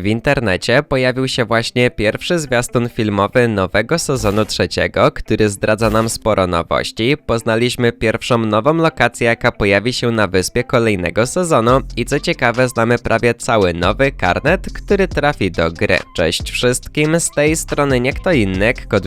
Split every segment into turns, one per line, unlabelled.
W internecie pojawił się właśnie pierwszy zwiastun filmowy nowego sezonu trzeciego, który zdradza nam sporo nowości. Poznaliśmy pierwszą nową lokację, jaka pojawi się na wyspie kolejnego sezonu i co ciekawe znamy prawie cały nowy karnet, który trafi do gry. Cześć wszystkim, z tej strony nie kto inny, Kod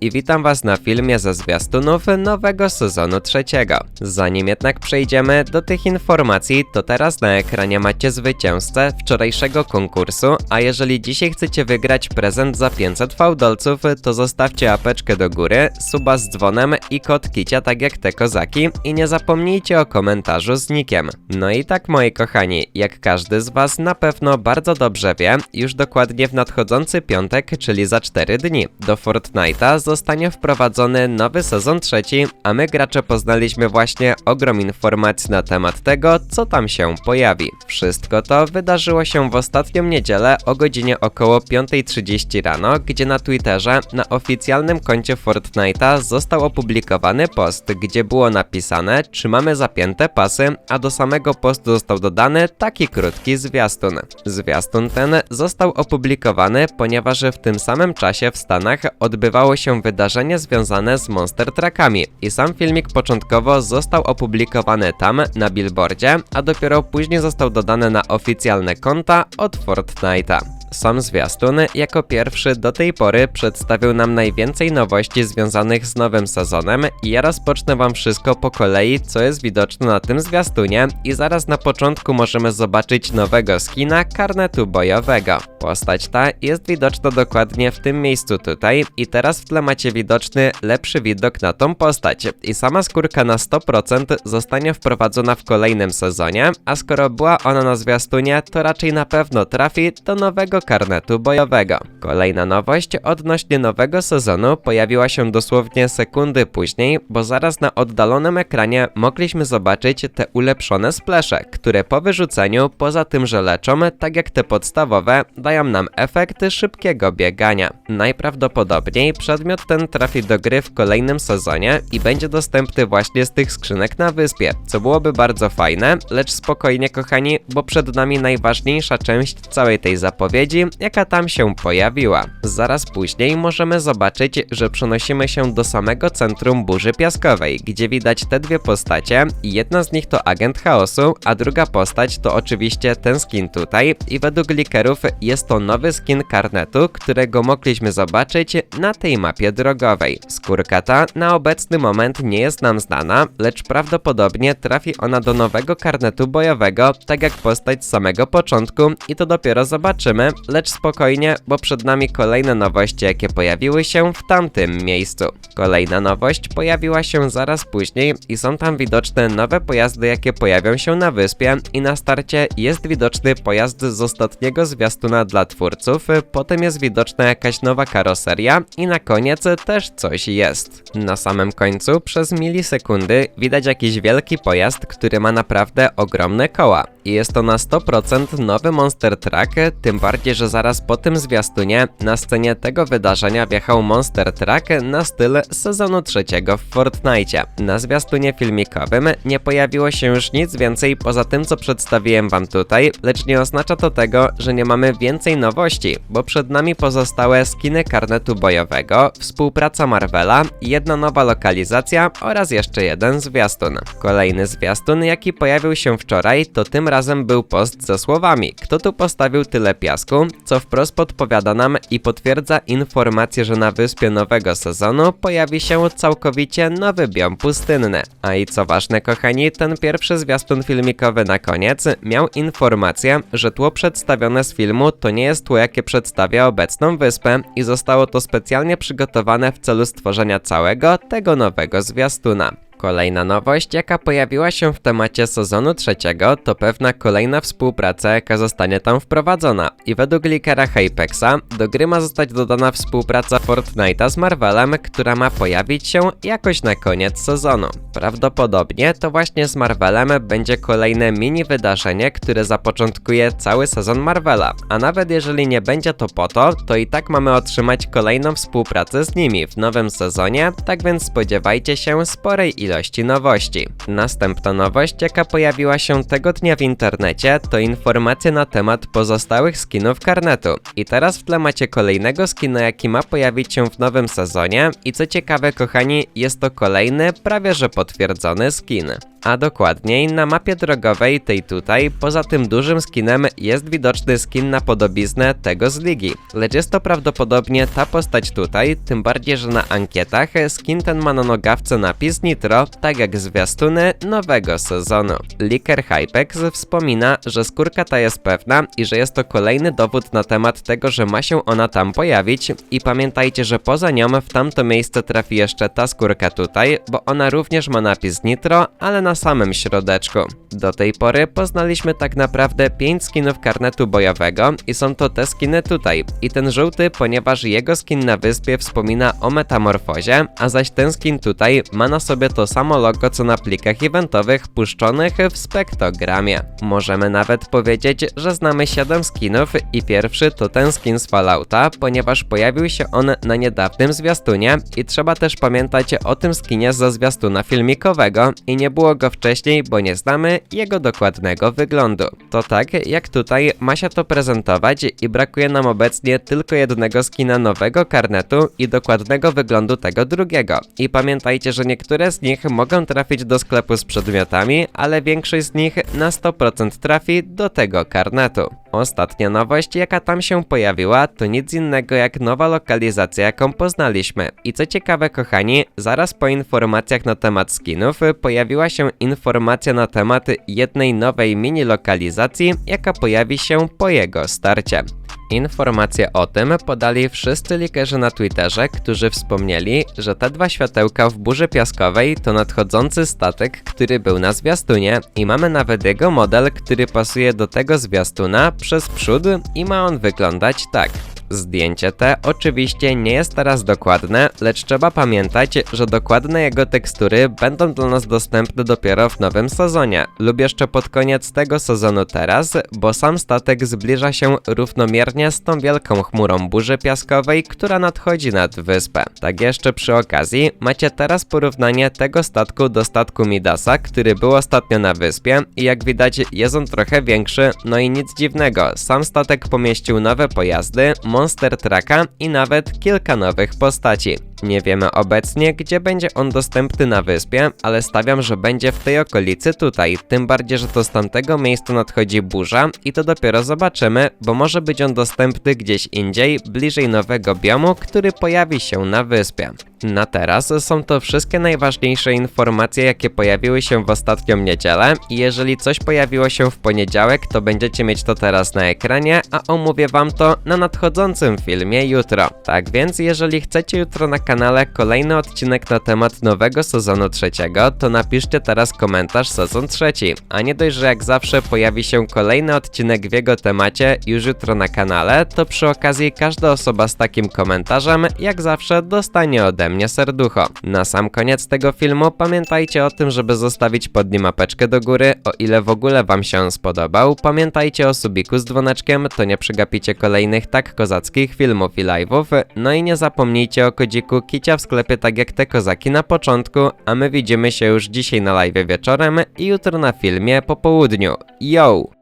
i witam was na filmie ze zwiastunów nowego sezonu trzeciego. Zanim jednak przejdziemy do tych informacji, to teraz na ekranie macie zwycięzcę wczorajszego konkursu, a jeżeli dzisiaj chcecie wygrać prezent za 500 fałdolców, to zostawcie apeczkę do góry, suba z dzwonem i kod kicia tak jak te kozaki i nie zapomnijcie o komentarzu z nikiem. No i tak moi kochani, jak każdy z was na pewno bardzo dobrze wie, już dokładnie w nadchodzący piątek, czyli za 4 dni, do Fortnite'a zostanie wprowadzony nowy sezon trzeci, a my gracze poznaliśmy właśnie ogrom informacji na temat tego, co tam się pojawi. Wszystko to wydarzyło się w ostatnią niedzielę o godzinie około 5.30 rano, gdzie na Twitterze na oficjalnym koncie Fortnite'a został opublikowany post, gdzie było napisane, czy mamy zapięte pasy, a do samego postu został dodany taki krótki zwiastun. Zwiastun ten został opublikowany, ponieważ w tym samym czasie w Stanach odbywało się wydarzenie związane z Monster Truckami i sam filmik początkowo został opublikowany tam na billboardzie, a dopiero później został dodany na oficjalne konta od Fortnite'a. Sam zwiastun jako pierwszy do tej pory przedstawił nam najwięcej nowości związanych z nowym sezonem i ja rozpocznę wam wszystko po kolei, co jest widoczne na tym zwiastunie i zaraz na początku możemy zobaczyć nowego skina karnetu bojowego. Postać ta jest widoczna dokładnie w tym miejscu tutaj i teraz w tle macie widoczny lepszy widok na tą postać i sama skórka na 100% zostanie wprowadzona w kolejnym sezonie, a skoro była ona na zwiastunie, to raczej na pewno trafi do nowego karnetu bojowego. Kolejna nowość odnośnie nowego sezonu pojawiła się dosłownie sekundy później, bo zaraz na oddalonym ekranie mogliśmy zobaczyć te ulepszone splesze, które po wyrzuceniu, poza tym, że leczą, tak jak te podstawowe, dają nam efekt szybkiego biegania. Najprawdopodobniej przedmiot ten trafi do gry w kolejnym sezonie i będzie dostępny właśnie z tych skrzynek na wyspie, co byłoby bardzo fajne, lecz spokojnie kochani, bo przed nami najważniejsza część całej tej zapowiedzi, jaka tam się pojawiła. Zaraz później możemy zobaczyć, że przenosimy się do samego centrum burzy piaskowej, gdzie widać te dwie postacie i jedna z nich to agent chaosu, a druga postać to oczywiście ten skin tutaj i według likerów jest to nowy skin karnetu, którego mogliśmy zobaczyć na tej mapie drogowej. Skórka ta na obecny moment nie jest nam znana, lecz prawdopodobnie trafi ona do nowego karnetu bojowego, tak jak postać z samego początku i to dopiero zobaczymy, lecz spokojnie, bo przed nami kolejne nowości, jakie pojawiły się w tamtym miejscu. Kolejna nowość pojawiła się zaraz później i są tam widoczne nowe pojazdy, jakie pojawią się na wyspie i na starcie jest widoczny pojazd z ostatniego zwiastuna dla twórców, potem jest widoczna jakaś nowa karoseria i na koniec też coś jest. Na samym końcu przez milisekundy widać jakiś wielki pojazd, który ma naprawdę ogromne koła. I jest to na 100% nowy Monster Truck, tym bardziej, że zaraz po tym zwiastunie na scenie tego wydarzenia wjechał Monster Truck na styl sezonu trzeciego w Fortnite. Na zwiastunie filmikowym nie pojawiło się już nic więcej poza tym, co przedstawiłem wam tutaj, lecz nie oznacza to tego, że nie mamy więcej nowości, bo przed nami pozostałe skiny karnetu bojowego, współpraca Marvela, jedna nowa lokalizacja oraz jeszcze jeden zwiastun. Kolejny zwiastun, jaki pojawił się wczoraj, to tym razem był post ze słowami: Kto tu postawił tyle piasku? Co wprost podpowiada nam i potwierdza informację, że na wyspie nowego sezonu pojawi się całkowicie nowy biom pustynny. A i co ważne, kochani, ten pierwszy zwiastun filmikowy na koniec miał informację, że tło przedstawione z filmu to nie jest tło, jakie przedstawia obecną wyspę i zostało to specjalnie przygotowane w celu stworzenia całego tego nowego zwiastuna. Kolejna nowość, jaka pojawiła się w temacie sezonu trzeciego, to pewna kolejna współpraca, jaka zostanie tam wprowadzona. I według likera Hypexa, do gry ma zostać dodana współpraca Fortnite'a z Marvelem, która ma pojawić się jakoś na koniec sezonu. Prawdopodobnie to właśnie z Marvelem będzie kolejne mini wydarzenie, które zapoczątkuje cały sezon Marvela. A nawet jeżeli nie będzie to po to, to i tak mamy otrzymać kolejną współpracę z nimi w nowym sezonie, tak więc spodziewajcie się sporej ilości ilości nowości. Następna nowość, jaka pojawiła się tego dnia w internecie, to informacje na temat pozostałych skinów karnetu. I teraz w tle macie kolejnego skina, jaki ma pojawić się w nowym sezonie i co ciekawe kochani, jest to kolejny, prawie że potwierdzony skin. A dokładniej na mapie drogowej tej tutaj, poza tym dużym skinem jest widoczny skin na podobiznę tego z ligi. Lecz jest to prawdopodobnie ta postać tutaj, tym bardziej, że na ankietach skin ten ma na nogawce napis Nitro, tak jak zwiastuny nowego sezonu. Liker Hypex wspomina, że skórka ta jest pewna i że jest to kolejny dowód na temat tego, że ma się ona tam pojawić i pamiętajcie, że poza nią w tamto miejsce trafi jeszcze ta skórka tutaj, bo ona również ma napis Nitro, ale na samym środeczku. Do tej pory poznaliśmy tak naprawdę 5 skinów karnetu bojowego i są to te skiny tutaj. I ten żółty, ponieważ jego skin na wyspie wspomina o metamorfozie, a zaś ten skin tutaj ma na sobie to samo logo co na plikach eventowych puszczonych w spektogramie. Możemy nawet powiedzieć, że znamy 7 skinów i pierwszy to ten skin z Fallouta, ponieważ pojawił się on na niedawnym zwiastunie i trzeba też pamiętać o tym skinie ze zwiastuna filmikowego i nie było go wcześniej, bo nie znamy jego dokładnego wyglądu. To tak, jak tutaj ma się to prezentować i brakuje nam obecnie tylko jednego skina nowego karnetu i dokładnego wyglądu tego drugiego. I pamiętajcie, że niektóre z nich mogą trafić do sklepu z przedmiotami, ale większość z nich na 100% trafi do tego karnetu. Ostatnia nowość, jaka tam się pojawiła, to nic innego jak nowa lokalizacja, jaką poznaliśmy. I co ciekawe, kochani, zaraz po informacjach na temat skinów pojawiła się informacja na temat jednej nowej mini lokalizacji, jaka pojawi się po jego starcie. Informacje o tym podali wszyscy likerzy na Twitterze, którzy wspomnieli, że te dwa światełka w burzy piaskowej to nadchodzący statek, który był na zwiastunie i mamy nawet jego model, który pasuje do tego zwiastuna przez przód i ma on wyglądać tak. Zdjęcie te oczywiście nie jest teraz dokładne, lecz trzeba pamiętać, że dokładne jego tekstury będą dla nas dostępne dopiero w nowym sezonie lub jeszcze pod koniec tego sezonu teraz, bo sam statek zbliża się równomiernie z tą wielką chmurą burzy piaskowej, która nadchodzi nad wyspę. Tak jeszcze przy okazji, macie teraz porównanie tego statku do statku Midasa, który był ostatnio na wyspie i jak widać jest on trochę większy, no i nic dziwnego, sam statek pomieścił nowe pojazdy, Monster Trucka i nawet kilka nowych postaci. Nie wiemy obecnie, gdzie będzie on dostępny na wyspie, ale stawiam, że będzie w tej okolicy tutaj, tym bardziej, że to z tamtego miejsca nadchodzi burza i to dopiero zobaczymy, bo może być on dostępny gdzieś indziej, bliżej nowego biomu, który pojawi się na wyspie. Na teraz są to wszystkie najważniejsze informacje, jakie pojawiły się w ostatnią niedzielę i jeżeli coś pojawiło się w poniedziałek, to będziecie mieć to teraz na ekranie, a omówię wam to na nadchodzącym filmie jutro. Tak więc, jeżeli chcecie jutro na kanale kolejny odcinek na temat nowego sezonu trzeciego, to napiszcie teraz komentarz sezon trzeci, a nie dość, że jak zawsze pojawi się kolejny odcinek w jego temacie już jutro na kanale, to przy okazji każda osoba z takim komentarzem, jak zawsze dostanie ode mnie serducho. Na sam koniec tego filmu pamiętajcie o tym, żeby zostawić pod nim mapeczkę do góry, o ile w ogóle wam się on spodobał. Pamiętajcie o subiku z dzwoneczkiem, to nie przegapicie kolejnych tak kozackich filmów i live'ów. No i nie zapomnijcie o kodziku Kicia w sklepie tak jak te kozaki na początku, a my widzimy się już dzisiaj na live wieczorem i jutro na filmie po południu. Yo!